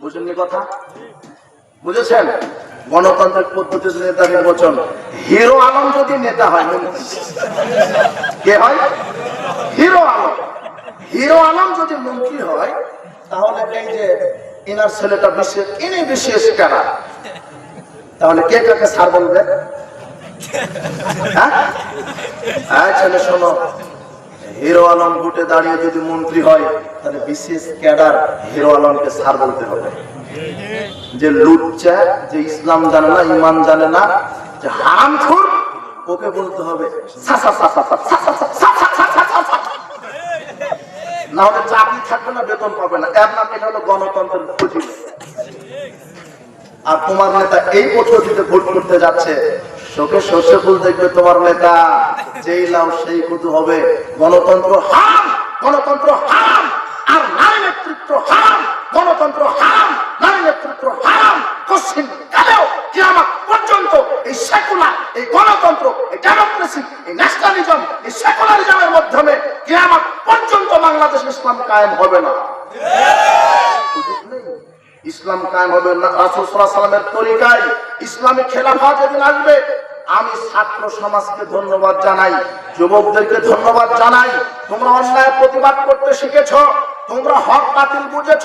বুঝেননি কথা? বুঝেছেন? গণতান্ত্রিক পদ্ধতিতে নেতা নির্বাচন হিরো আলম যদি নেতা হয় কে হয়? হিরো আলম। হিরো আলম যদি মন্ত্রী হয়, তাহলে এই যে ইনার ছেলেটা বিশেষ ইনি বিশেষ কারা তাহলে কে কাকে সার বলবে? হ্যাঁ? হ্যাঁ ছেলে শোনো হিরো আলম ভোটে দাঁড়িয়ে যদি মন্ত্রী হয় তাহলে বিশেষ ক্যাডার হিরো আলমকে সার বলতে হবে যে লুচ্চা যে ইসলাম জানে না ইমান জানে না যে হারাম ওকে বলতে হবে না হলে চাকরি থাকবে না বেতন পাবে না এর নাম এটা হলো গণতন্ত্রের আর তোমার নেতা এই পদ্ধতিতে ভোট করতে যাচ্ছে তোকে শস্য ফুল দেখবে তোমার নেতা যেই লাও সেই কুতু হবে। গণতন্ত্র হাম গণতন্ত্র হাম আর নারী নেতৃত্ব হাম গণতন্ত্র হাম নারী নেতৃত্ব হাম পশ্চিম কালেও কিয়ামত পর্যন্ত এই সেকুলার, এই গণতন্ত্র, এই ডেমোক্রেসি, এই ন্যাশনালিজম, এই সেকুলারিজমের মাধ্যমে কিয়ামত পর্যন্ত বাংলাদেশ ইসলাম কায়েম হবে না। ইসলাম কায়েম হবে না। রাসূল সাল্লামের তরিকায় ইসলামী খেলাফা যেদিন আসবে আমি ছাত্র সমাজকে ধন্যবাদ জানাই, যুবকদেরকে ধন্যবাদ জানাই। তোমরা অন্যায় প্রতিবাদ করতে শিখেছো, তোমরা হক বাতিল বুঝেছ,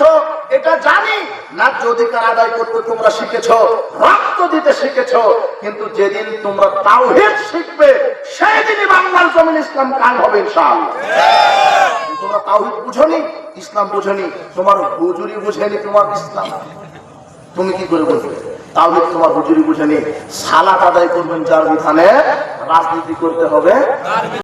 এটা জানি। ন্যায্য অধিকার আদায় করতে তোমরা শিখেছো, রক্ত দিতে শিখেছো, কিন্তু যেদিন তোমরা তাওহীদ শিখবে সেই দিনই বাংলার জমিন ইসলাম কায়েম হবে ইনশাআল্লাহ। তোমরা তাওহীদ বুঝনি, ইসলাম বুঝনি, তোমার হুজুরি বুঝেনি তোমার ইসলাম। তুমি কি করে বুঝবে? তাওহীদ তোমার হুজুরি বুঝে নি। সালাত আদায় করবেন যার বিধানে রাজনীতি করতে হবে।